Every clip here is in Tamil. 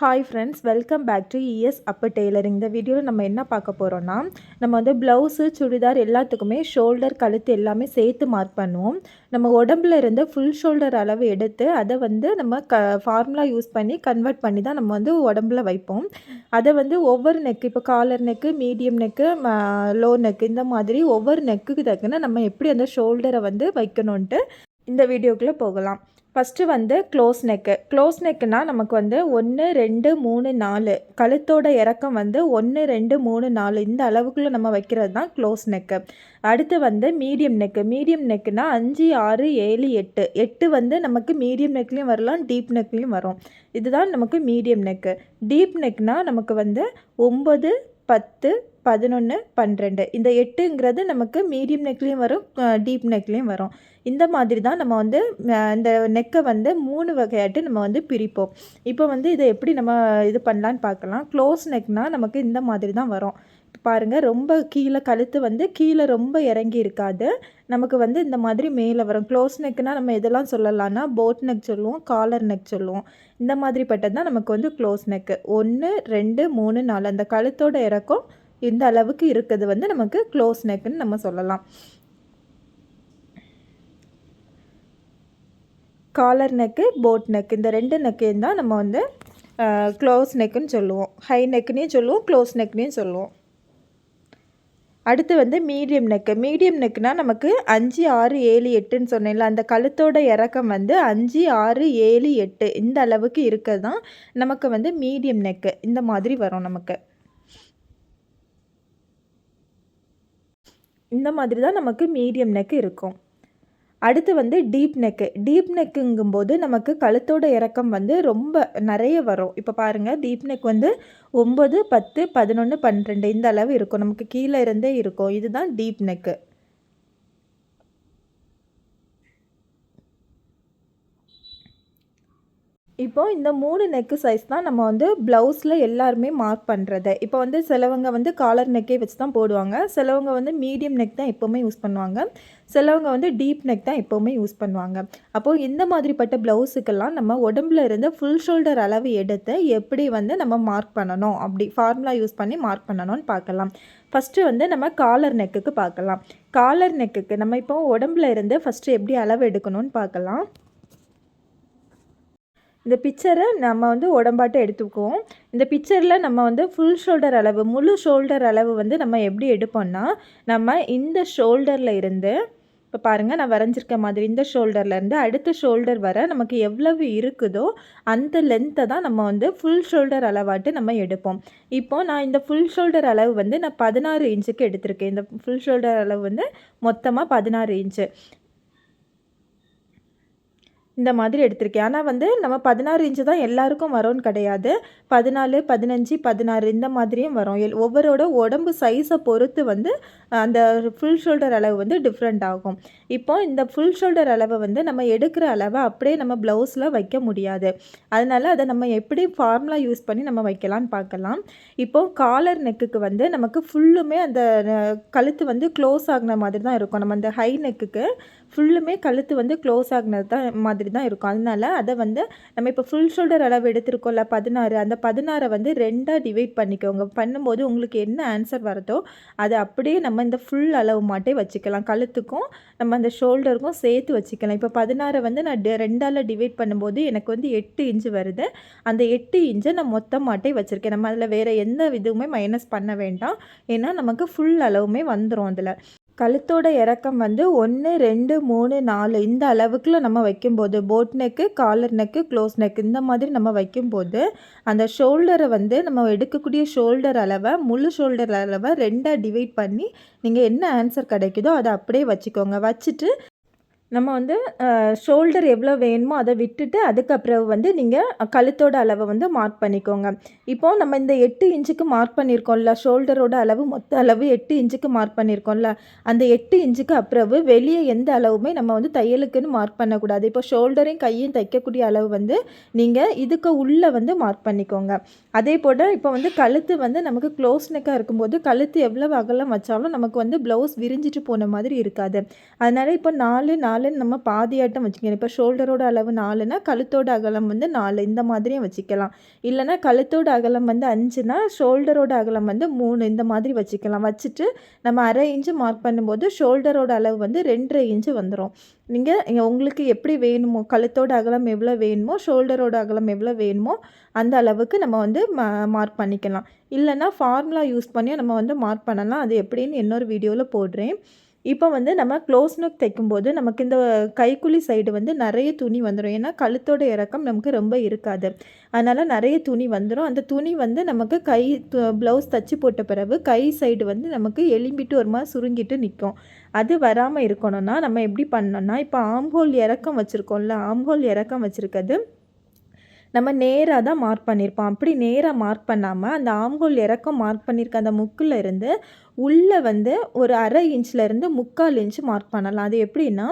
Hi friends welcome back to ES அப்போ டெய்லரிங் இந்த வீடியோவில் நம்ம என்ன பார்க்க போகிறோன்னா நம்ம வந்து ப்ளவுஸு சுடிதார் எல்லாத்துக்குமே ஷோல்டர் கழுத்து எல்லாமே சேர்த்து மார்க் பண்ணுவோம். நம்ம உடம்புல இருந்து ஃபுல் ஷோல்டர் அளவு எடுத்து அதை வந்து நம்ம க ஃபார்முலா யூஸ் பண்ணி கன்வெர்ட் பண்ணி தான் நம்ம வந்து உடம்புல வைப்போம். அதை வந்து ஒவ்வொரு நெக்கு இப்போ collar neck medium neck low neck இந்த மாதிரி ஒவ்வொரு நெக்குக்கு தக்குன்னு நம்ம எப்படி அந்த ஷோல்டரை வந்து வைக்கணுன்ட்டு இந்த வீடியோக்குள்ளே போகலாம். ஃபஸ்ட்டு வந்து க்ளோஸ் நெக்கு க்ளோஸ் நெக்குனால் நமக்கு வந்து ஒன்று ரெண்டு மூணு நாலு. கழுத்தோட இறக்கம் வந்து ஒன்று ரெண்டு மூணு நாலு. இந்த அளவுக்குள்ளே நம்ம வைக்கிறது தான் க்ளோஸ் நெக்கு அடுத்து வந்து மீடியம் நெக்கு மீடியம் நெக்குனா அஞ்சு ஆறு ஏழு எட்டு. எட்டு வந்து நமக்கு மீடியம் நெக்லேயும் வரலாம் டீப் நெக்லேயும் வரும். இதுதான் நமக்கு மீடியம் நெக்கு டீப் நெக்னால் நமக்கு வந்து ஒம்பது பத்து பதினொன்று பன்னிரெண்டு. இந்த எட்டுங்கிறது நமக்கு மீடியம் நெக்லேயும் வரும் டீப் நெக்லேயும் வரும். இந்த மாதிரி தான் நம்ம வந்து இந்த நெக்கை வந்து மூணு வகையாட்டு நம்ம வந்து பிரிப்போம். இப்போ வந்து இதை எப்படி நம்ம இது பண்ணலான்னு பார்க்கலாம். க்ளோஸ் நெக்னால் நமக்கு இந்த மாதிரி தான் வரும். பாருங்கள் ரொம்ப கீழே கழுத்து வந்து கீழே ரொம்ப இறங்கி இருக்காது. நமக்கு வந்து இந்த மாதிரி மேலே வரும். க்ளோஸ் நெக்குனால் நம்ம எதெல்லாம் சொல்லலாம்னா போட் நெக் சொல்லுவோம் காலர் நெக் சொல்லுவோம். இந்த மாதிரி பட்டது தான் நமக்கு வந்து க்ளோஸ் நெக்கு. ஒன்று ரெண்டு மூணு நாலு. அந்த கழுத்தோட இறக்கம் இந்த அளவுக்கு இருக்கிறது வந்து நமக்கு க்ளோஸ் நெக்குன்னு நம்ம சொல்லலாம். காலர் நெக்கு போட் நெக் இந்த ரெண்டு நெக்கையும் தான் நம்ம வந்து க்ளோஸ் நெக்குன்னு சொல்லுவோம். ஹை நெக்குனையும் சொல்லுவோம் க்ளோஸ் நெக்குனையும் சொல்லுவோம். அடுத்து வந்து மீடியம் நெக்கு மீடியம் நெக்குனால் நமக்கு அஞ்சு ஆறு ஏழு எட்டுன்னு சொன்னேன்ல அந்த கழுத்தோட இறக்கம் வந்து அஞ்சு ஆறு ஏழு எட்டு இந்த அளவுக்கு இருக்கிறது தான் நமக்கு வந்து மீடியம் நெக்கு இந்த மாதிரி வரும் நமக்கு. இந்த மாதிரி தான் நமக்கு மீடியம் நெக்கு இருக்கும். அடுத்து வந்து டீப் நெக்கு டீப் நெக்குங்கும்போது நமக்கு கழுத்தோட இறக்கம் வந்து ரொம்ப நிறைய வரும். இப்போ பாருங்கள் டீப் நெக் வந்து ஒம்பது பத்து பதினொன்று பன்னிரெண்டு இந்த அளவு இருக்கும். நமக்கு கீழே இருந்தே இருக்கும். இதுதான் டீப் நெக்கு இப்போ இந்த மூணு நெக்கு சைஸ் தான் நம்ம வந்து ப்ளவுஸில் எல்லாருமே மார்க் பண்ணுறது இப்போ வந்து சிலவங்க வந்து காலர் நெக்கே வச்சு தான் போடுவாங்க. சிலவங்க வந்து மீடியம் நெக் தான் எப்போவுமே யூஸ் பண்ணுவாங்க. சிலவங்க வந்து டீப் நெக் தான் எப்போவுமே யூஸ் பண்ணுவாங்க. அப்போது இந்த மாதிரிப்பட்ட ப்ளவுஸுக்கெல்லாம் நம்ம உடம்புல இருந்து ஃபுல் ஷோல்டர் அளவு எடுத்து எப்படி வந்து நம்ம மார்க் பண்ணணும்? அப்படி ஃபார்முலா யூஸ் பண்ணி மார்க் பண்ணணும்னு பார்க்கலாம். ஃபஸ்ட்டு வந்து நம்ம காலர் நெக்குக்கு பார்க்கலாம். காலர் நெக்குக்கு நம்ம இப்போ உடம்புல இருந்து ஃபஸ்ட்டு எப்படி அளவு எடுக்கணும்னு பார்க்கலாம். இந்த பிக்சரை நம்ம வந்து உடம்பாட்டை எடுத்துக்குவோம். இந்த பிக்சரில் நம்ம வந்து ஃபுல் ஷோல்டர் அளவு முழு ஷோல்டர் அளவு வந்து நம்ம எப்படி எடுப்போம்னா நம்ம இந்த ஷோல்டரில் இருந்து இப்போ பாருங்கள் நான் வரைஞ்சிருக்க மாதிரி இந்த ஷோல்டர்லேருந்து அடுத்த ஷோல்டர் வர நமக்கு எவ்வளவு இருக்குதோ அந்த லென்த்தை தான் நம்ம வந்து ஃபுல் ஷோல்டர் அளவாட்டு நம்ம எடுப்போம். இப்போது நான் இந்த ஃபுல் ஷோல்டர் அளவு வந்து நான் பதினாறு இன்ச்சுக்கு எடுத்திருக்கேன். இந்த ஃபுல் ஷோல்டர் அளவு வந்து மொத்தமாக பதினாறு இன்ச்சு இந்த மாதிரி எடுத்திருக்கேன். ஆனால் வந்து நம்ம பதினாறு இன்ச்சு தான் எல்லாருக்கும் வரும்னு கிடையாது. பதினாலு பதினஞ்சு பதினாறு இந்த மாதிரியும் வரும். எல் ஒவ்வொருட உடம்பு சைஸை பொறுத்து வந்து அந்த ஃபுல் ஷோல்டர் அளவு வந்து டிஃப்ரெண்ட் ஆகும். இப்போ இந்த ஃபுல் ஷோல்டர் அளவை வந்து நம்ம எடுக்கிற அளவை அப்படியே நம்ம ப்ளவுஸில் வைக்க முடியாது. அதனால் அதை நம்ம எப்படி ஃபார்முலா யூஸ் பண்ணி நம்ம வைக்கலான்னு பார்க்கலாம். இப்போ காலர் நெக்குக்கு வந்து நமக்கு ஃபுல்லுமே அந்த கழுத்து வந்து க்ளோஸ் ஆகின மாதிரி தான் இருக்கும். நம்ம அந்த ஹை நெக்குக்கு ஃபுல்லுமே கழுத்து வந்து க்ளோஸ் ஆகினது தான் மாதிரி தான் இருக்கும். அதனால அதை வந்து நம்ம இப்போ ஃபுல் ஷோல்டர் அளவு எடுத்திருக்கோம்ல பதினாறு. அந்த பதினாறை வந்து ரெண்டாக டிவைட் பண்ணிக்கோங்க. பண்ணும்போது உங்களுக்கு என்ன ஆன்சர் வருதோ அதை அப்படியே நம்ம இந்த ஃபுல் அளவு மாட்டே வச்சுக்கலாம். கழுத்துக்கும் நம்ம அந்த ஷோல்டருக்கும் சேர்த்து வச்சுக்கலாம். இப்போ பதினாறை வந்து நான் ரெண்டால் டிவைட் பண்ணும்போது எனக்கு வந்து எட்டு இன்ச்சு வருது. அந்த எட்டு இன்ச்சை நான் மொத்த மாட்டே வச்சுருக்கேன். நம்ம அதில் வேறு எந்த இதுவுமே மைனஸ் பண்ண வேண்டாம். ஏன்னா நமக்கு ஃபுல் அளவுமே வந்துடும் அதில். கழுத்தோட இறக்கம் வந்து ஒன்று ரெண்டு மூணு நாலு இந்த அளவுக்குள்ள நம்ம வைக்கும்போது boat neck collar neck close neck இந்த மாதிரி நம்ம வைக்கும்போது அந்த ஷோல்டரை வந்து நம்ம எடுக்கக்கூடிய ஷோல்டர் அளவை முழு ஷோல்டர் அளவை ரெண்டாக டிவைட் பண்ணி நீங்கள் என்ன ஆன்சர் கிடைக்குதோ அதை அப்படியே வச்சுக்கோங்க. வச்சுட்டு நம்ம வந்து ஷோல்டர் எவ்வளோ வேணுமோ அதை விட்டுட்டு அதுக்கப்புறம் வந்து நீங்கள் கழுத்தோட அளவை வந்து மார்க் பண்ணிக்கோங்க. இப்போது நம்ம இந்த எட்டு இன்ச்சுக்கு மார்க் பண்ணியிருக்கோம்ல ஷோல்டரோட அளவு மொத்த அளவு எட்டு இன்ச்சுக்கு மார்க் பண்ணியிருக்கோம்ல அந்த எட்டு இன்ச்சுக்கு அப்புறம் வெளியே எந்த அளவுமே நம்ம வந்து தையலுக்குன்னு மார்க் பண்ணக்கூடாது. இப்போ ஷோல்டரையும் கையும் தைக்கக்கூடிய அளவு வந்து நீங்கள் இதுக்கு உள்ளே வந்து மார்க் பண்ணிக்கோங்க. அதே போல் இப்போ வந்து கழுத்து வந்து நமக்கு க்ளோஸ் நெக்காக இருக்கும்போது கழுத்து எவ்வளோ அகலம் வச்சாலும் நமக்கு வந்து ப்ளவுஸ் விரிஞ்சிட்டு போன மாதிரி இருக்காது. அதனால் இப்போ நாலு நாலு நாலுன்னு நம்ம பாதியாட்டம் வச்சுக்கணும். இப்போ ஷோல்டரோட அளவு நாலுனா கழுத்தோட அகலம் வந்து நாலு. இந்த மாதிரியும் வச்சுக்கலாம். இல்லைனா கழுத்தோட அகலம் வந்து அஞ்சுனா ஷோல்டரோட அகலம் வந்து மூணு. இந்த மாதிரி வச்சுக்கலாம். வச்சுட்டு நம்ம அரை இன்ச்சு மார்க் பண்ணும்போது ஷோல்டரோட அளவு வந்து ரெண்டரை இன்ச்சு வந்துடும் நீங்கள் உங்களுக்கு எப்படி வேணுமோ கழுத்தோட அகலம் எவ்வளோ வேணுமோ ஷோல்டரோட அகலம் எவ்வளோ வேணுமோ அந்த அளவுக்கு நம்ம வந்து மார்க் பண்ணிக்கலாம். இல்லைனா ஃபார்முலா யூஸ் பண்ணி நம்ம வந்து மார்க் பண்ணலாம். அது எப்படின்னு இன்னொரு வீடியோவில் போடுறேன். இப்போ வந்து நம்ம க்ளோஸ் நெக் தைக்கும்போது நமக்கு இந்த கைக்குழி சைடு வந்து நிறைய துணி வந்துடும் ஏன்னா கழுத்தோட இறக்கம் நமக்கு ரொம்ப இருக்காது. அதனால் நிறைய துணி வந்துடும் அந்த துணி வந்து நமக்கு கை ப்ளவுஸ் தச்சு போட்ட பிறகு கை சைடு வந்து நமக்கு எலும்பிட்டு ஒரு மாதிரி சுருங்கிட்டு நிற்கும். அது வராமல் இருக்கணும்னா நம்ம எப்படி பண்ணோம்னா இப்போ ஆம்ஹோல் இறக்கம் வச்சுருக்கோம்ல ஆம்ஹோல் இறக்கம் வச்சுருக்கிறது நம்ம நேராக தான் மார்க் பண்ணியிருப்போம் அப்படி நேராக மார்க் பண்ணாமல் அந்த ஆம்கோல் இறக்கம் மார்க் பண்ணியிருக்க அந்த முக்கில் இருந்து உள்ளே வந்து ஒரு அரை இன்ச்லேருந்து முக்கால் இன்ச்சு மார்க் பண்ணலாம். அது எப்படின்னா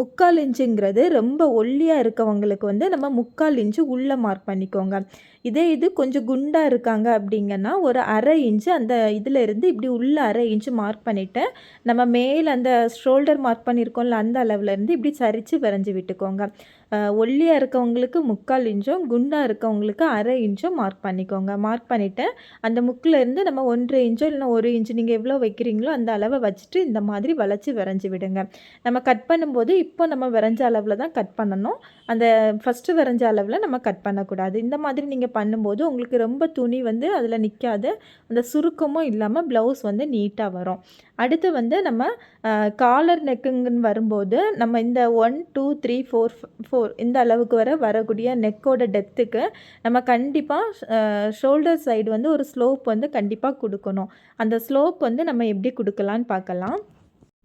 முக்கால் இன்ச்சுங்கிறது ரொம்ப ஒல்லியாக இருக்கவங்களுக்கு வந்து நம்ம முக்கால் இன்ச்சு உள்ளே மார்க் பண்ணிக்கோங்க. இதே இது கொஞ்சம் குண்டாக இருக்காங்க அப்படிங்கன்னா ஒரு அரை இன்ச்சு அந்த இதில் இருந்து இப்படி உள்ள அரை இன்ச்சு மார்க் பண்ணிவிட்டு நம்ம மேலே அந்த ஷோல்டர் மார்க் பண்ணியிருக்கோம்ல அந்த அளவுலேருந்து இப்படி சரித்து வரைஞ்சி விட்டுக்கோங்க. ஒல்லியாக இருக்கவங்களுக்கு முக்கால் இன்ச்சும் குண்டாக இருக்கவங்களுக்கு அரை இன்ச்சும் மார்க் பண்ணிக்கோங்க. மார்க் பண்ணிவிட்டு அந்த முக்கில் இருந்து நம்ம ஒன்றரை இன்ச்சோ இல்லைனா ஒரு இன்ச்சு நீங்கள் எவ்வளோ வைக்கிறீங்களோ அந்த அளவை வச்சுட்டு இந்த மாதிரி வளைச்சி வரைஞ்சி விடுங்க. நம்ம கட் பண்ணும்போது இப்போ நம்ம வரைஞ்ச அளவில் தான் கட் பண்ணணும். அந்த ஃபஸ்ட்டு வரைஞ்ச அளவில் நம்ம கட் பண்ணக்கூடாது. இந்த மாதிரி நீங்கள் பண்ணும்போது உங்களுக்கு ரொம்ப துணி வந்து அதில் நிற்காது அந்த சுருக்கமும் இல்லாமல் ப்ளவுஸ் வந்து நீட்டாக வரும். அடுத்து வந்து நம்ம காலர் நெக்குங்கன்னு வரும்போது நம்ம இந்த one two three four four இந்த அளவுக்கு வர வரக்கூடிய நெக்கோட டெப்த்துக்கு நம்ம கண்டிப்பாக ஷோல்டர் சைடு வந்து ஒரு ஸ்லோப் வந்து கண்டிப்பாக கொடுக்கணும். அந்த ஸ்லோப் வந்து நம்ம எப்படி கொடுக்கலான்னு பார்க்கலாம்.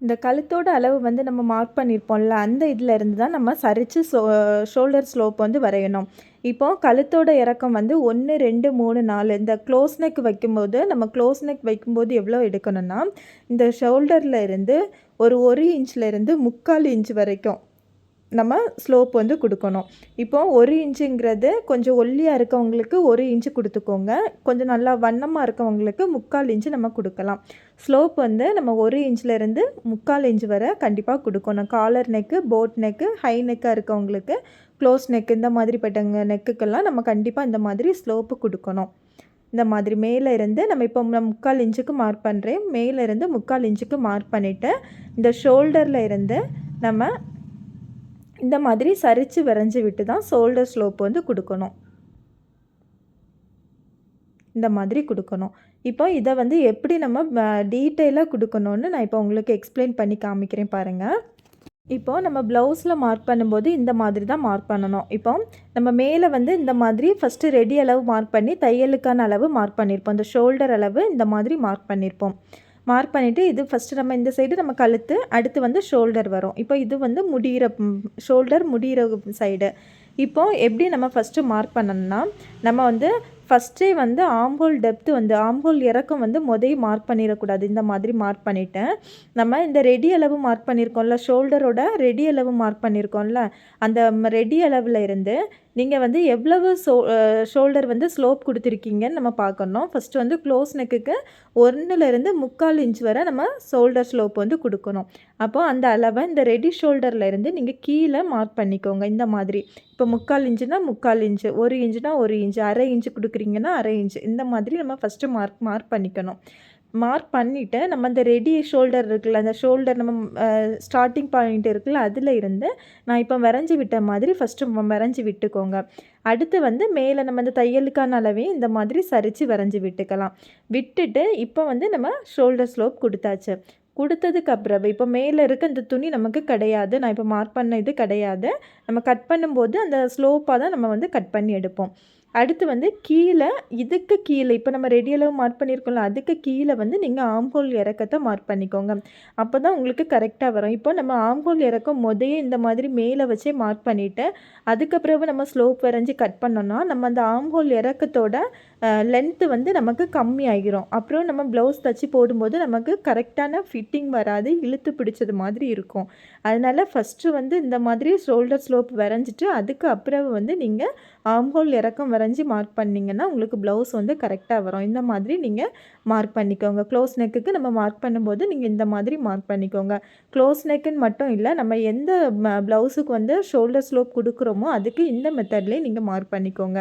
இந்த கழுத்தோட அளவு வந்து நம்ம மார்க் பண்ணியிருப்போம்ல அந்த இதில் இருந்து தான் நம்ம சரித்து ஷோ ஷோல்டர் ஸ்லோப் வந்து வரையணும். இப்போ கழுத்தோட இறக்கம் வந்து ஒன்று ரெண்டு மூணு நாலு இந்த க்ளோஸ் நெக் வைக்கும்போது நம்ம க்ளோஸ் நெக் வைக்கும்போது எவ்வளோ எடுக்கணும்னா இந்த ஷோல்டரில் இருந்து ஒரு ஒரு இன்ச்லேருந்து முக்கால் இன்ச் வரைக்கும் நம்ம ஸ்லோப் வந்து கொடுக்கணும். இப்போ ஒரு இன்ச்சுங்கிறது கொஞ்சம் ஒல்லியாக இருக்கவங்களுக்கு ஒரு இன்ச்சு கொடுத்துக்கோங்க. கொஞ்சம் நல்லா வண்ணமாக இருக்கவங்களுக்கு முக்கால் இன்ச்சு நம்ம கொடுக்கலாம். ஸ்லோப் வந்து நம்ம ஒரு இன்ச்சிலேருந்து முக்கால் இன்ச் வரை கண்டிப்பாக கொடுக்கணும். Collar neck boat neck high நெக்காக இருக்கவங்களுக்கு க்ளோஸ் நெக் இந்த மாதிரிப்பட்டங்க நெக்குக்கெல்லாம் நம்ம கண்டிப்பாக இந்த மாதிரி ஸ்லோப்பு கொடுக்கணும். இந்த மாதிரி மேலே இருந்து நம்ம இப்போ முக்கால் இன்ச்சுக்கு மார்க் பண்ணுறேன் மேலே இருந்து முக்கால் இன்ச்சுக்கு மார்க் பண்ணிவிட்டு இந்த ஷோல்டரில் இருந்து நம்ம இந்த மாதிரி சரித்து வரைஞ்சி விட்டு தான் ஷோல்டர் ஸ்லோப் வந்து கொடுக்கணும். இந்த மாதிரி கொடுக்கணும். இப்போ இதை வந்து எப்படி நம்ம டீட்டெயிலாக கொடுக்கணுன்னு நான் இப்போ உங்களுக்கு எக்ஸ்பிளைன் பண்ணி காமிக்கிறேன் பாருங்கள் இப்போது நம்ம ப்ளவுஸில் மார்க் பண்ணும்போது இந்த மாதிரி தான் மார்க் பண்ணணும். இப்போ நம்ம மேலே வந்து இந்த மாதிரி ஃபஸ்ட்டு ரெடி அளவு மார்க் பண்ணி தையலுக்கான அளவு மார்க் பண்ணியிருப்போம் இந்த ஷோல்டர் அளவு இந்த மாதிரி மார்க் பண்ணியிருப்போம் மார்க் பண்ணிவிட்டு இது ஃபஸ்ட்டு நம்ம இந்த சைடு நம்ம கழுத்து அடுத்து வந்து ஷோல்டர் வரும். இப்போ இது வந்து முடிகிற ஷோல்டர் முடிகிற சைடு இப்போது எப்படி நம்ம ஃபஸ்ட்டு மார்க் பண்ணணும்னா நம்ம வந்து ஃபஸ்ட்டே வந்து ஆம்போல் டெப்த்து வந்து ஆம்போல் இறக்கம் வந்து முதல் மார்க் பண்ணிடக்கூடாது. இந்த மாதிரி மார்க் பண்ணிவிட்டேன் நம்ம இந்த ரெடி அளவு மார்க் பண்ணியிருக்கோம்ல ஷோல்டரோட ரெடி அளவு மார்க் பண்ணியிருக்கோம்ல அந்த ரெடி அளவில் இருந்து நீங்கள் வந்து எவ்வளவு ஷோ ஷோல்டர் வந்து ஸ்லோப் கொடுத்துருக்கீங்கன்னு நம்ம பார்க்கணும் ஃபஸ்ட்டு வந்து க்ளோஸ் நெக்குக்கு ஒன்றுலேருந்து முக்கால் இன்ச் வரை நம்ம ஷோல்டர் ஸ்லோப் வந்து கொடுக்கணும். அப்போ அந்த அளவை இந்த ரெடி ஷோல்டர்லேருந்து நீங்கள் கீழே மார்க் பண்ணிக்கோங்க. இந்த மாதிரி. இப்போ முக்கால் இன்ச்சுனா முக்கால் இன்ச்சு ஒரு இன்ச்சுனா ஒரு இன்ச்சு அரை இன்ச்சு கொடுக்குறீங்கன்னா அரை இன்ச்சு இந்த மாதிரி நம்ம ஃபஸ்ட்டு மார்க் மார்க் பண்ணிக்கணும். மார்க் பண்ணிவிட்டு நம்ம அந்த ரெடி ஷோல்டர் இருக்குல்ல அந்த ஷோல்டர் நம்ம ஸ்டார்டிங் பாயிண்ட் இருக்குல்ல அதில் இருந்து நான் இப்போ வரைஞ்சி விட்ட மாதிரி ஃபஸ்ட்டு வரைஞ்சி விட்டுக்கோங்க. அடுத்து வந்து மேலே நம்ம இந்த தையலுக்கான அளவையும் இந்த மாதிரி சரித்து வரைஞ்சி விட்டுக்கலாம். விட்டுட்டு இப்போ வந்து நம்ம ஷோல்டர் ஸ்லோப் கொடுத்தாச்சு. கொடுத்ததுக்கு அப்புறம் இப்போ மேலே இருக்க அந்த துணி நமக்கு கிடையாது. நான் இப்போ மார்க் பண்ண இது கிடையாது. நம்ம கட் பண்ணும்போது அந்த ஸ்லோப்பாக தான் நம்ம வந்து கட் பண்ணி எடுப்போம். அடுத்து வந்து கீழே இதுக்கு கீழே இப்போ நம்ம ரெடி அளவு மார்க் பண்ணியிருக்கோம்ல அதுக்கு கீழே வந்து நீங்கள் ஆம்போல் இறக்கத்தை மார்க் பண்ணிக்கோங்க. அப்போ தான் உங்களுக்கு கரெக்டாக வரும். இப்போ நம்ம ஆம்போல் இறக்கம் முதையே இந்த மாதிரி மேலே வச்சே மார்க் பண்ணிவிட்டு அதுக்கப்புறம் நம்ம ஸ்லோப் வரைஞ்சி கட் பண்ணோன்னா நம்ம அந்த ஆம்போல் இறக்கத்தோட லென்த்து வந்து நமக்கு கம்மி ஆகிரும். அப்புறம் நம்ம ப்ளவுஸ் தச்சு போடும்போது நமக்கு கரெக்டான ஃபிட்டிங் வராது இழுத்து பிடிச்சது மாதிரி இருக்கும். அதனால் ஃபஸ்ட்டு வந்து இந்த மாதிரி ஷோல்டர் ஸ்லோப் வரைஞ்சிட்டு அதுக்கு அப்புறம் வந்து நீங்கள் ஆம்ஹோல் இறக்கம் வரைஞ்சி மார்க் பண்ணிங்கன்னா உங்களுக்கு ப்ளவுஸ் வந்து கரெக்டாக வரும். இந்த மாதிரி நீங்கள் மார்க் பண்ணிக்கோங்க. க்ளோஸ் நெக்குக்கு நம்ம மார்க் பண்ணும்போது நீங்கள் இந்த மாதிரி மார்க் பண்ணிக்கோங்க. க்ளோஸ் நெக்குன்னு மட்டும் இல்லை நம்ம எந்த ப்ளவுஸுக்கு வந்து ஷோல்டர் ஸ்லோப் கொடுக்குறோமோ அதுக்கு இந்த மெத்தட்லேயே நீங்கள் மார்க் பண்ணிக்கோங்க.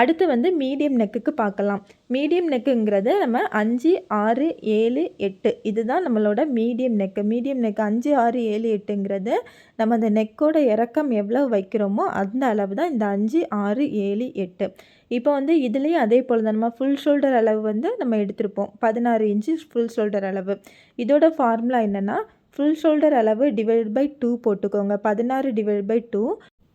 அடுத்து வந்து மீடியம் நெக்குக்கு பார்க்கலாம். மீடியம் நெக்குங்கிறது நம்ம அஞ்சு ஆறு ஏழு எட்டு. இதுதான் நம்மளோட மீடியம் நெக்கு மீடியம் நெக் அஞ்சு ஆறு ஏழு எட்டுங்கிறது நம்ம அந்த நெக்கோட இறக்கம் எவ்வளோ வைக்கிறோமோ அந்த அளவு தான் இந்த அஞ்சு ஆறு ஏழு எட்டு. இப்போ வந்து இதுலேயும் அதே போல் தான் நம்ம ஃபுல் ஷோல்டர் அளவு வந்து நம்ம எடுத்திருப்போம். பதினாறு இன்ச்சு ஃபுல் ஷோல்டர் அளவு. இதோட ஃபார்முலா என்னென்னா ஃபுல் ஷோல்டர் அளவு டிவைட் பை டூ போட்டுக்கோங்க. பதினாறு divide by two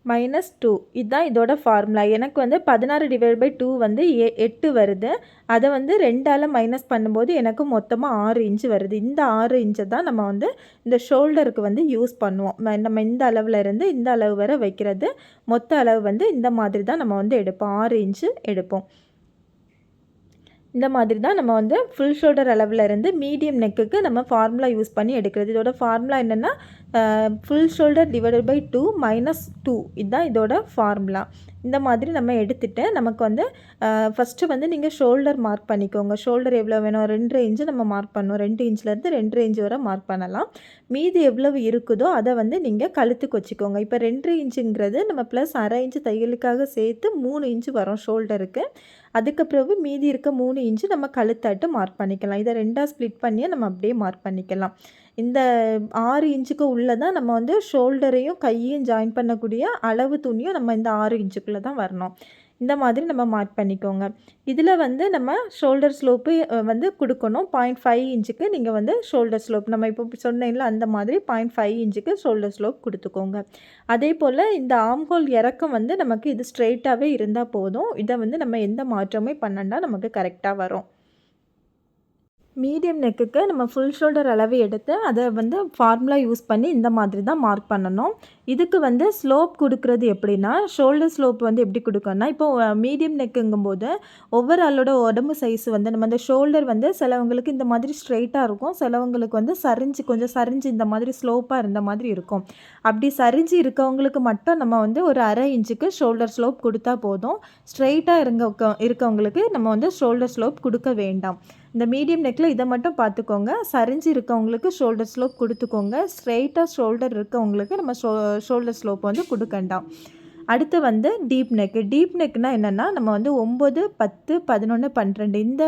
minus two இதுதான் இதோட ஃபார்முலா எனக்கு வந்து பதினாறு டிவைட் பை டூ வந்து எ எட்டு வருது. அதை வந்து ரெண்டால் மைனஸ் பண்ணும்போது எனக்கு மொத்தமாக ஆறு இன்ச்சு வருது. இந்த ஆறு இன்ச்சை தான் நம்ம வந்து இந்த ஷோல்டருக்கு வந்து யூஸ் பண்ணுவோம். நம்ம இந்த அளவில் இருந்து இந்த அளவு வரை வைக்கிறது. மொத்த அளவு வந்து இந்த மாதிரி தான் நம்ம வந்து எடுப்போம். ஆறு இன்ச்சு எடுப்போம். இந்த மாதிரி தான் நம்ம வந்து ஃபுல் ஷோல்டர் அளவில் இருந்து மீடியம் நெக்குக்கு நம்ம ஃபார்முலா யூஸ் பண்ணி எடுக்கிறது. இதோட ஃபார்முலா என்னென்னா full shoulder divided by two minus two இதுதான் இதோட ஃபார்முலா இந்த மாதிரி நம்ம எடுத்துகிட்டு நமக்கு வந்து ஃபஸ்ட்டு வந்து நீங்கள் ஷோல்டர் மார்க் பண்ணிக்கோங்க. ஷோல்டர் எவ்வளோ வேணும்? ரெண்டு இன்ச்சு நம்ம மார்க் பண்ணணும். ரெண்டு இன்ச்லேருந்து ரெண்டு இன்ச்சு வரை மார்க் பண்ணலாம். மீதி எவ்வளவு இருக்குதோ அதை வந்து நீங்கள் கழுத்துக்கு வச்சுக்கோங்க. இப்போ ரெண்டு இன்ச்சுங்கிறது நம்ம ப்ளஸ் அரை இன்ச்சு தையலுக்காக சேர்த்து மூணு இன்ச்சு வரும் ஷோல்டருக்கு அதுக்கு பிறகு மீதி இருக்க மூணு இன்ச்சு நம்ம கழுத்தாட்டு மார்க் பண்ணிக்கலாம். இதை ரெண்டாக ஸ்ப்ளிட் பண்ணியே நம்ம அப்படியே மார்க் பண்ணிக்கலாம். இந்த ஆறு இன்ச்சுக்கு உள்ளே தான் நம்ம வந்து ஷோல்டரையும் கையையும் ஜாயின் பண்ணக்கூடிய அளவு துணியும் நம்ம இந்த ஆறு இன்ச்சுக்குள்ளே தான் வரணும். இந்த மாதிரி நம்ம மார்க் பண்ணிக்கோங்க. இதில் வந்து நம்ம ஷோல்டர் ஸ்லோப்பு வந்து கொடுக்கணும். பாயிண்ட் ஃபைவ் இன்ச்சுக்கு நீங்கள் வந்து ஷோல்டர் ஸ்லோப் நம்ம இப்போ சொன்னேன்ல அந்த மாதிரி பாயிண்ட் ஃபைவ் இன்ச்சுக்கு ஷோல்டர் ஸ்லோப் கொடுத்துக்கோங்க. அதே போல் இந்த ஆம்ஹோல் இறக்கம் வந்து நமக்கு இது ஸ்ட்ரெயிட்டாகவே இருந்தால் போதும். இதை வந்து நம்ம எந்த மாற்றமே பண்ணண்டா நமக்கு கரெக்டாக வரும். மீடியம் நெக்குக்கு நம்ம ஃபுல் ஷோல்டர் அளவு எடுத்து அதை வந்து ஃபார்முலா யூஸ் பண்ணி இந்த மாதிரி தான் மார்க் பண்ணணும். இதுக்கு வந்து ஸ்லோப் கொடுக்குறது எப்படின்னா ஷோல்டர் ஸ்லோப் வந்து எப்படி கொடுக்கணும்னா இப்போ மீடியம் நெக்குங்கும்போது ஒவ்வொரு ஆளோட உடம்பு சைஸ் வந்து நம்ம அந்த ஷோல்டர் வந்து சிலவங்களுக்கு இந்த மாதிரி ஸ்ட்ரெயிட்டாக இருக்கும் சிலவங்களுக்கு வந்து சரிஞ்சு கொஞ்சம் சரிஞ்சு இந்த மாதிரி ஸ்லோப்பாக இருந்த மாதிரி இருக்கும். அப்படி சரிஞ்சு இருக்கவங்களுக்கு மட்டும் நம்ம வந்து ஒரு அரை இன்ச்சுக்கு ஷோல்டர் ஸ்லோப் கொடுத்தா போதும். ஸ்ட்ரெயிட்டாக இருங்க இருக்கவங்களுக்கு நம்ம வந்து ஷோல்டர் ஸ்லோப் கொடுக்க வேண்டாம். இந்த மீடியம் நெக்கில் இதை மட்டும் பார்த்துக்கோங்க. சரிஞ்சு இருக்கவங்களுக்கு ஷோல்டர் ஸ்லோப் கொடுத்துக்கோங்க. ஸ்ட்ரெயிட்டாக ஷோல்டர் இருக்கவங்களுக்கு நம்ம ஷோ ஷோல்டர் ஸ்லோப் வந்து கொடுக்கண்டாம். அடுத்து வந்து டீப் நெக்கு டீப் நெக்னால் என்னென்னா நம்ம வந்து ஒம்பது பத்து பதினொன்று பன்னிரெண்டு இந்த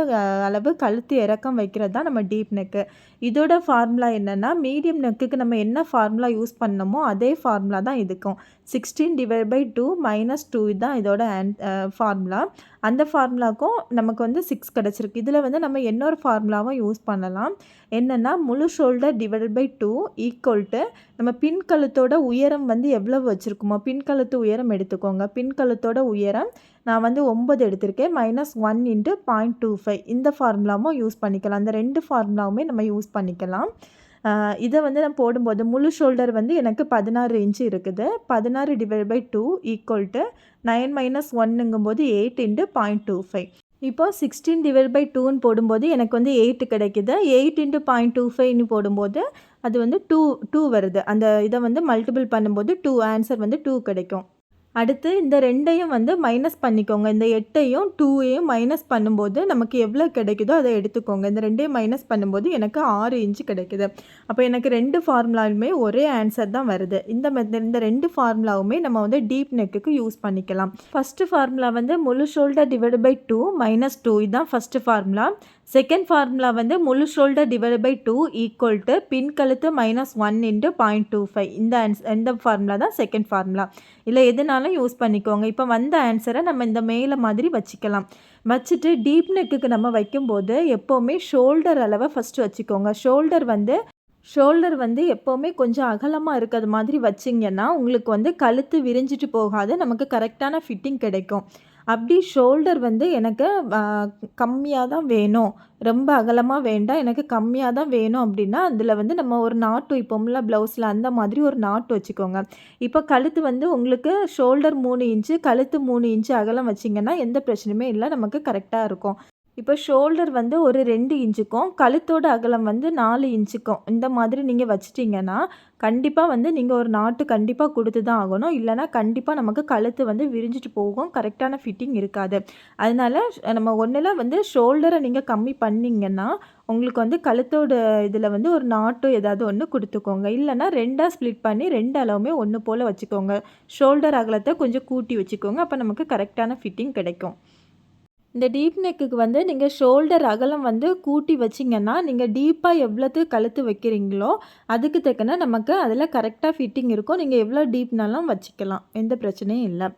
அளவு கழுத்து இறக்கம் வைக்கிறது தான் நம்ம டீப் நெக்கு இதோட ஃபார்முலா என்னென்னா மீடியம் நெக்குக்கு நம்ம என்ன ஃபார்முலா யூஸ் பண்ணமோ அதே ஃபார்முலா தான் இதுக்கும். Sixteen divide by two minus two தான் இதோட ஃபார்முலா அந்த ஃபார்முலாவுக்கும் நமக்கு வந்து சிக்ஸ் கிடச்சிருக்கு. இதில் வந்து நம்ம இன்னொரு ஃபார்முலாவும் யூஸ் பண்ணலாம். என்னென்னா முழு shoulder divide by two equal to நம்ம பின் கழுத்தோட உயரம் வந்து எவ்வளவு வச்சுருக்குமோ பின் கழுத்து உயரம் எடுத்துக்கோங்க. பின் கழுத்தோட உயரம் நான் வந்து ஒம்பது எடுத்திருக்கேன். Minus one into point two five இந்த ஃபார்முலாவும் யூஸ் பண்ணிக்கலாம். அந்த ரெண்டு ஃபார்முலாவுமே நம்ம யூஸ் பண்ணிக்கலாம். இதை வந்து நான் போடும்போது முழு ஷோல்டர் வந்து எனக்கு பதினாறு இன்ச்சு இருக்குது. பதினாறு divide by two equal to nine minus ஒன்னுங்கும்போது eight into point two five இப்போ சிக்ஸ்டீன் டிவைட் பை டூன்னு போடும்போது எனக்கு வந்து எயிட்டு கிடைக்குது. எயிட் இன்ட்டு பாயிண்ட் டூ ஃபைவ்னு போடும்போது அது வந்து டூ டூ வருது. அந்த இதை வந்து மல்டிபிள் பண்ணும்போது டூ ஆன்சர் வந்து டூ கிடைக்கும். அடுத்து இந்த ரெண்டையும் வந்து மைனஸ் பண்ணிக்கோங்க. இந்த எட்டையும் டூவையும் மைனஸ் பண்ணும்போது நமக்கு எவ்வளோ கிடைக்குதோ அதை எடுத்துக்கோங்க. இந்த ரெண்டையும் மைனஸ் பண்ணும்போது எனக்கு ஆறு இன்ச்சு கிடைக்குது. அப்போ எனக்கு ரெண்டு ஃபார்முலாவுமே ஒரே ஆன்சர் தான் வருது. இந்த மெத்தட் இந்த ரெண்டு ஃபார்முலாவுமே நம்ம வந்து டீப் நெக்குக்கு யூஸ் பண்ணிக்கலாம். ஃபஸ்ட்டு ஃபார்முலா வந்து முழு shoulder divide by two minus two இதுதான் ஃபஸ்ட்டு ஃபார்முலா செகண்ட் ஃபார்முலா வந்து முழு shoulder divide by two equal to பின் கழுத்து minus one into point two five இந்த ஆன்ஸ் இந்த ஃபார்முலா தான் செகண்ட் ஃபார்முலா இல்லை எதுனாலும் யூஸ் பண்ணிக்கோங்க. இப்போ வந்த ஆன்சரை நம்ம இந்த மேலே மாதிரி வச்சுக்கலாம். வச்சுட்டு டீப் நெக்குக்கு நம்ம வைக்கும்போது எப்போவுமே ஷோல்டர் அளவை ஃபஸ்ட்டு வச்சுக்கோங்க. ஷோல்டர் வந்து ஷோல்டர் வந்து எப்போவுமே கொஞ்சம் அகலமாக இருக்கிறது மாதிரி வச்சிங்கன்னா உங்களுக்கு வந்து கழுத்து விரிஞ்சிட்டு போகாது. நமக்கு கரெக்டான ஃபிட்டிங் கிடைக்கும். அப்படி ஷோல்டர் வந்து எனக்கு கம்மியாக தான் வேணும். ரொம்ப அகலமாக வேண்டாம் எனக்கு கம்மியாக தான் வேணும் அப்படின்னா அதில் வந்து நம்ம ஒரு நாட்டு இப்போம்ல ப்ளவுஸில் அந்த மாதிரி ஒரு நாட்டு வச்சுக்கோங்க. இப்போ கழுத்து வந்து உங்களுக்கு ஷோல்டர் மூணு இன்ச்சு கழுத்து மூணு இன்ச்சு அகலம் வச்சிங்கன்னா எந்த பிரச்சனையுமே இல்லை நமக்கு கரெக்டாக இருக்கும். இப்போ ஷோல்டர் வந்து ஒரு ரெண்டு இன்ச்சுக்கும் கழுத்தோட அகலம் வந்து நாலு இன்ச்சுக்கும். இந்த மாதிரி நீங்கள் வச்சிட்டிங்கன்னா கண்டிப்பாக வந்து நீங்கள் ஒரு நாட்டு கண்டிப்பாக கொடுத்து தான் ஆகணும். இல்லைனா கண்டிப்பாக நமக்கு கழுத்து வந்து விரிஞ்சிட்டு போகும். கரெக்டான ஃபிட்டிங் இருக்காது. அதனால நம்ம ஒன்றில் வந்து ஷோல்டரை நீங்கள் கம்மி பண்ணிங்கன்னா உங்களுக்கு வந்து கழுத்தோட இதில் வந்து ஒரு நாட்டோ ஏதாவது ஒன்று கொடுத்துக்கோங்க. இல்லைனா ரெண்டாக ஸ்ப்ளிட் பண்ணி ரெண்டு அளவுமே ஒன்று போல் வச்சுக்கோங்க. ஷோல்டர் அகலத்தை கொஞ்சம் கூட்டி வச்சுக்கோங்க. அப்போ நமக்கு கரெக்டான ஃபிட்டிங் கிடைக்கும். இந்த டீப் நெக்குக்கு வந்து நீங்கள் ஷோல்டர் அகலம் வந்து கூட்டி வச்சிங்கன்னா நீங்கள் டீப்பாக எவ்வளோத்து கழுத்து வைக்கிறீங்களோ அதுக்கு தக்கன நமக்கு அதில் கரெக்டாக ஃபிட்டிங் இருக்கும். நீங்கள் எவ்வளோ டீப்னாலும் வச்சுக்கலாம். எந்த பிரச்சனையும் இல்லை.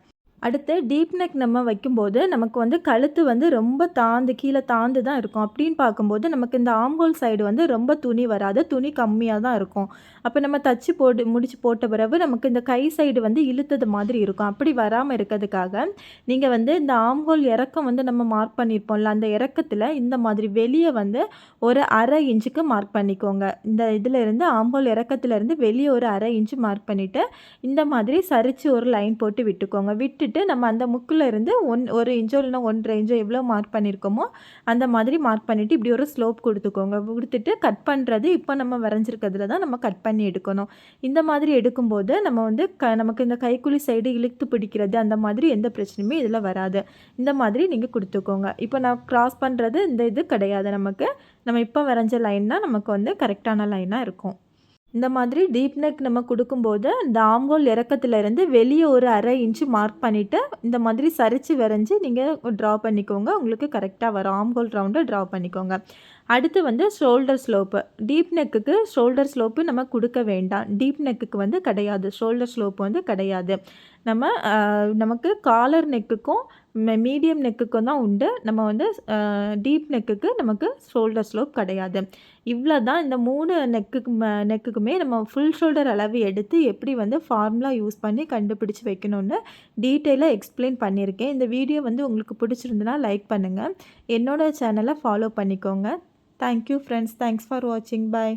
அடுத்து டீப் நெக் நம்ம வைக்கும்போது நமக்கு வந்து கழுத்து வந்து ரொம்ப தாந்து கீழே தாழ்ந்து தான் இருக்கும். அப்படின்னு பார்க்கும்போது நமக்கு இந்த ஆம்கோல் சைடு வந்து ரொம்ப துணி வராது. துணி கம்மியாக தான் இருக்கும். அப்போ நம்ம தச்சு போட்டு முடிச்சு போட்ட பிறகு நமக்கு இந்த கை சைடு வந்து இழுத்தது மாதிரி இருக்கும். அப்படி வராமல் இருக்கிறதுக்காக நீங்கள் வந்து இந்த ஆம்கோல் இறக்கம் வந்து நம்ம மார்க் பண்ணியிருப்போம்ல அந்த இறக்கத்தில் இந்த மாதிரி வெளியே வந்து ஒரு அரை இன்ச்சுக்கு மார்க் பண்ணிக்கோங்க. இந்த இதிலிருந்து ஆம்கோல் இறக்கத்துலேருந்து வெளியே ஒரு அரை இன்ச்சு மார்க் பண்ணிவிட்டு இந்த மாதிரி சரித்து ஒரு லைன் போட்டு விட்டுக்கோங்க. விட்டு விட்டுட்டு நம்ம அந்த முக்கில் இருந்து ஒன் ஒரு இன்ச்சோ இல்லைனா ஒன்றரை இன்ச்சோ எவ்வளோ மார்க் பண்ணியிருக்கோமோ அந்த மாதிரி மார்க் பண்ணிவிட்டு இப்படி ஒரு ஸ்லோப் கொடுத்துக்கோங்க. கொடுத்துட்டு கட் பண்ணுறது இப்போ நம்ம வரைஞ்சிருக்கிறதுல தான் நம்ம கட் பண்ணி எடுக்கணும். இந்த மாதிரி எடுக்கும்போது நம்ம வந்து க நமக்கு இந்த கைக்குழி சைடு இழுத்து பிடிக்கிறது அந்த மாதிரி எந்த பிரச்சனையுமே இதில் வராது. இந்த மாதிரி நீங்கள் கொடுத்துக்கோங்க. இப்போ நான் க்ராஸ் பண்ணுறது இந்த இது கிடையாது நமக்கு. நம்ம இப்போ வரைஞ்ச லைன் தான் நமக்கு வந்து கரெக்டான லைனாக இருக்கும். இந்த மாதிரி டீப் நெக் நம்ம கொடுக்கும்போது இந்த ஆம்கோல் இறக்கத்துலேருந்து வெளியே ஒரு அரை இன்ச்சு மார்க் பண்ணிவிட்டு இந்த மாதிரி சரித்து வரைஞ்சி நீங்கள் ட்ரா பண்ணிக்கோங்க. உங்களுக்கு கரெக்டாக வரும். ஆம்கோல் ரவுண்டை ட்ரா பண்ணிக்கோங்க. அடுத்து வந்து ஷோல்டர் ஸ்லோப்பு டீப் நெக்குக்கு ஷோல்டர் ஸ்லோப்பு நம்ம கொடுக்க வேண்டாம். டீப் நெக்குக்கு வந்து கிடையாது. ஷோல்டர் ஸ்லோப்பு வந்து கிடையாது. நம்ம நமக்கு காலர் நெக்குக்கும் மீடியம் நெக்குக்கும் தான் உண்டு. நம்ம வந்து டீப் நெக்குக்கு நமக்கு ஷோல்டர் ஸ்லோப் கிடையாது. இவ்வளோ தான் இந்த மூணு நெக்குக்கு நெக்குக்குமே நம்ம ஃபுல் ஷோல்டர் அளவு எடுத்து எப்படி வந்து ஃபார்முலா யூஸ் பண்ணி கண்டுபிடிச்சி வைக்கணும்னு டீட்டெயிலாக எக்ஸ்பிளைன் பண்ணியிருக்கேன். இந்த வீடியோ வந்து உங்களுக்கு பிடிச்சிருந்துன்னா லைக் பண்ணுங்கள் என்னோடய சேனலை ஃபாலோ பண்ணிக்கோங்க. தேங்க்யூ ஃப்ரெண்ட்ஸ் தேங்க்ஸ் ஃபார் வாட்சிங் பாய்